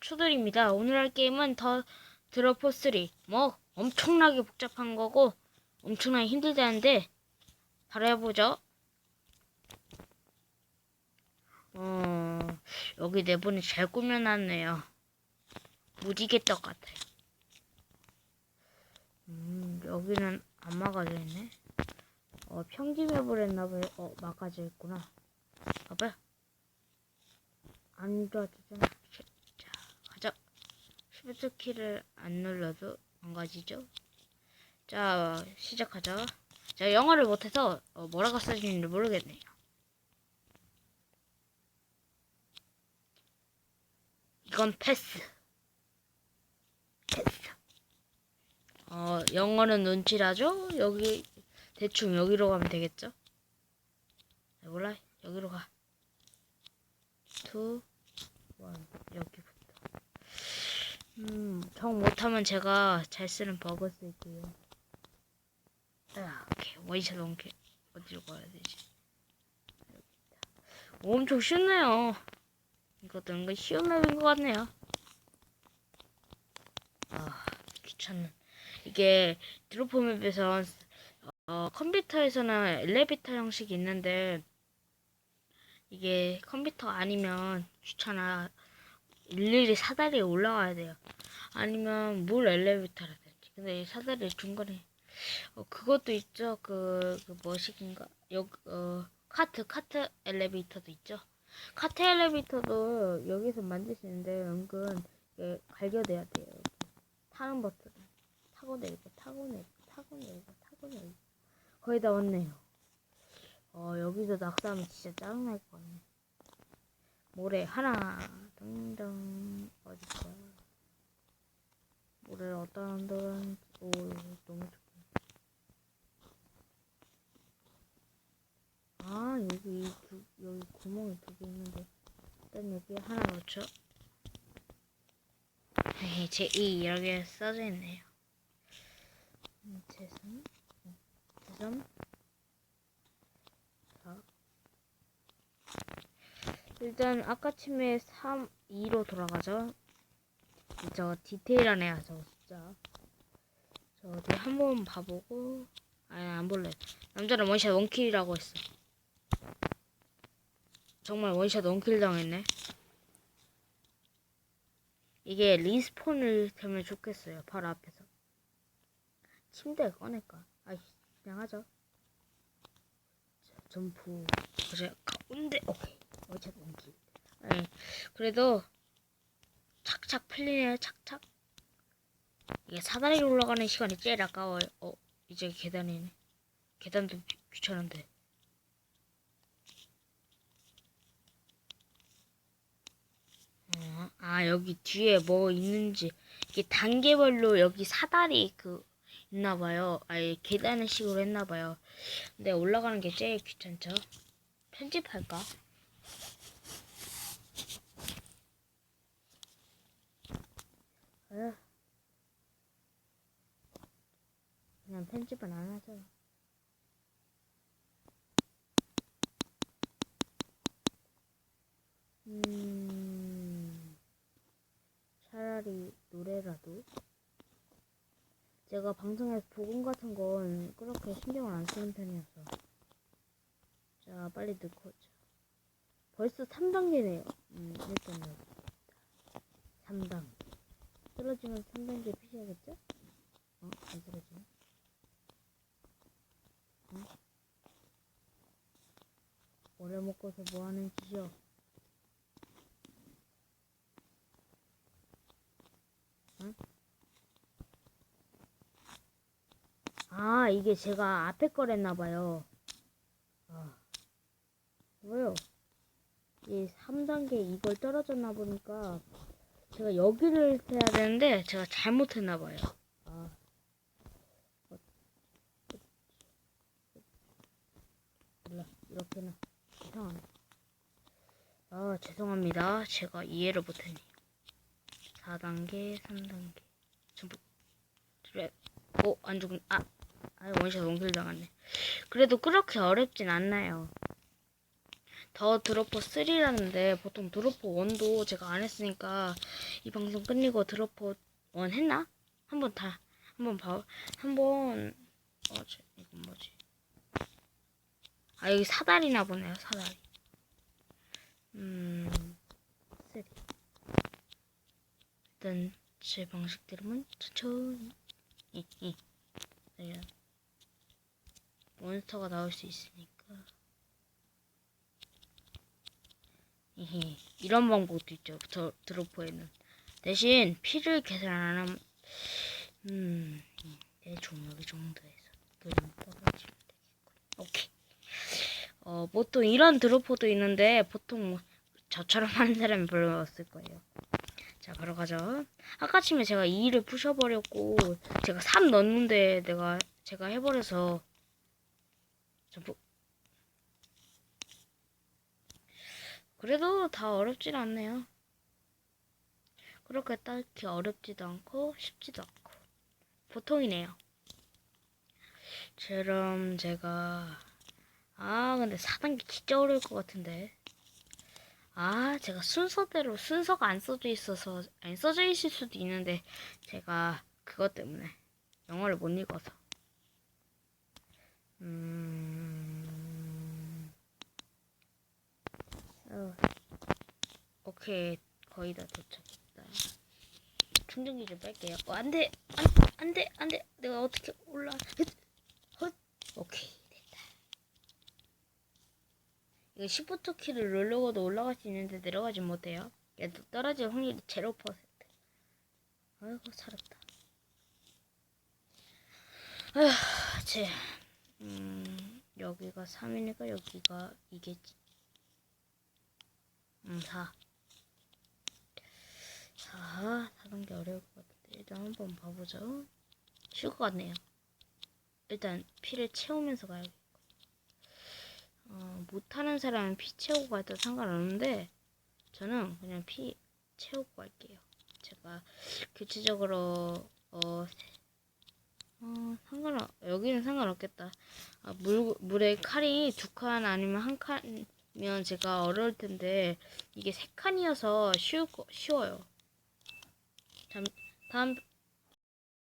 추들입니다. 오늘 할 게임은 더 드러퍼 3. 뭐 엄청나게 복잡한 거고 엄청나게 힘들다는데 바로 해보죠. 어 여기 내부는 잘 꾸며놨네요. 무지개 떡 같아요. 음 여기는 안 막아져 있네. 어 평지 맵을 했나봐요. 어 막아져 있구나. 봐봐요. 안 좋아지잖아. 시프트 키를 안 눌러도 안 가지죠? 자, 시작하자. 자, 영어를 못해서 어, 뭐라고 써지는지 모르겠네요. 이건 패스. 패스. 어, 영어는 눈치라죠? 여기, 대충 여기로 가면 되겠죠? 네, 몰라. 여기로 가. 투, 원, 여기부터. 음, 정 못하면 제가 잘 쓰는 버그 쓸게요. 아, 오케이. 원샷 원킬. 어디로 가야 되지? 엄청 쉽네요. 이것도 은근 쉬운 맵인 것 같네요. 아, 귀찮은. 이게 드로퍼 맵에서 어, 컴퓨터에서는 엘리베이터 형식이 있는데 이게 컴퓨터 아니면 귀찮아. 일일이 사다리에 올라가야 돼요. 아니면 물 엘리베이터라든지. 근데 이 사다리 중간에 어, 그것도 있죠. 그, 그 뭐식인가? 여, 어, 카트, 카트 엘리베이터도 있죠. 카트 엘리베이터도 여기서 만들 수 있는데 은근 이게 갈겨돼야 돼요. 여기. 타는 버튼. 타고 내리고, 타고 내리고, 타고 내리고, 타고 내리고. 거의 다 왔네요. 어, 여기서 낙서하면 진짜 짜증날 것 같네. 모래 하나, 등등, 거야? 모래를 어디다 던지 오, 너무 좋다. 아, 여기, 두, 여기 구멍이 두 개 있는데. 일단 여기 하나 넣죠. 에이, 제2 이렇게 써져 있네요. 음, 제3, 제3, 4. 일단 아까 침에 3, 2로 돌아가죠. 저 디테일한 애야 저 진짜. 저 어디 한 번 봐보고 아니 안 볼래. 남자는 원샷 원킬이라고 했어. 정말 원샷 원킬 당했네. 이게 리스폰을 되면 좋겠어요. 바로 앞에서. 침대 꺼낼까? 아이 그냥 하죠. 자, 점프. 그래 가운데 오케이. 원샷 원킬. 아니 그래도 착착 풀리네요. 착착. 이게 사다리 올라가는 시간이 제일 아까워요. 어 이제 계단이네. 계단도 귀- 귀찮은데. 어, 아 여기 뒤에 뭐 있는지 이게 단계별로 여기 사다리 그 있나봐요. 아예 계단의 식으로 했나봐요. 근데 올라가는 게 제일 귀찮죠. 편집할까? 아휴. 그냥 편집은 안 하죠. 음, 차라리 노래라도. 제가 방송에서 복음 같은 건 그렇게 신경을 안 쓰는 편이어서. 자, 빨리 넣고. 자. 벌써 3단계네요. 음, 일단 여기. 3단계. 쓰러지면 3단계 피셔야겠죠? 어? 안 쓰러지네. 어? 오래 먹고서 뭐 하는 짓이여? 응? 아, 이게 제가 앞에 거랬나봐요. 아. 왜요? 이 3단계 이걸 떨어졌나 보니까 제가 여기를 해야 되는데 제가 잘못했나 봐요. 아. 어. 몰라 이렇게는 이상하네. 아 죄송합니다. 제가 이해를 못했네요. 4단계, 3단계 전부 그래. 오안 죽은 아. 아 원샷 원킬 당했네. 그래도 그렇게 어렵진 않나요. 더 드로퍼 3라는데 보통 드로퍼 1도 제가 안 했으니까 이 방송 끝내고 드로퍼 1 했나? 한번 다 한번 봐 한번 어 저, 이건 뭐지? 아 여기 사다리나 보네요 사다리. 음 3. 일단 제 방식대로만 천천히 이, 이. 네. 몬스터가 나올 수 있으니까 히히 이런 방법도 있죠. 저 드로퍼에는. 대신 피를 계산 안 하면 음 대충 여기 정도에서 오케이. 어 보통 이런 드로퍼도 있는데 보통 저처럼 하는 사람이 별로 없을 거예요. 자 바로 가죠. 아까 치면 제가 2를 부셔버렸고 제가 3 넣었는데 내가 제가 해버려서 저 뭐- 그래도 다 어렵진 않네요. 그렇게 딱히 어렵지도 않고 쉽지도 않고 보통이네요. 그럼 제가 아 근데 4단계 진짜 어려울 것 같은데 아 제가 순서대로 순서가 안 써져 있어서 안 써져 있을 수도 있는데 제가 그것 때문에 영어를 못 읽어서 음 어, 오케이 거의 다 도착했다. 충전기 좀 뺄게요. 어, 안 돼, 안, 안 돼, 안 돼. 내가 어떻게 올라? 헛, 헛. 오케이 됐다. 이거 시프트 키를 누르고도 올라갈 수 있는데 내려가지 못해요. 얘도 떨어질 확률이 제로. 아이고 살았다. 아휴, 제, 음, 여기가 3이니까 여기가 이겠지. 음, 4. 4. 4단계 어려울 것 같은데. 일단 한번 봐보죠. 쉬울 것 같네요. 일단 피를 채우면서 가야겠고. 어, 못하는 사람은 피 채우고 가도 상관없는데, 저는 그냥 피 채우고 갈게요. 제가 교체적으로, 어, 세- 어, 상관없, 여기는 상관없겠다. 아, 물, 물에 칼이 두 칸 아니면 한 칸, 면 제가 어려울 텐데 이게 세 칸이어서 쉬울 거, 쉬워요. 잠, 다음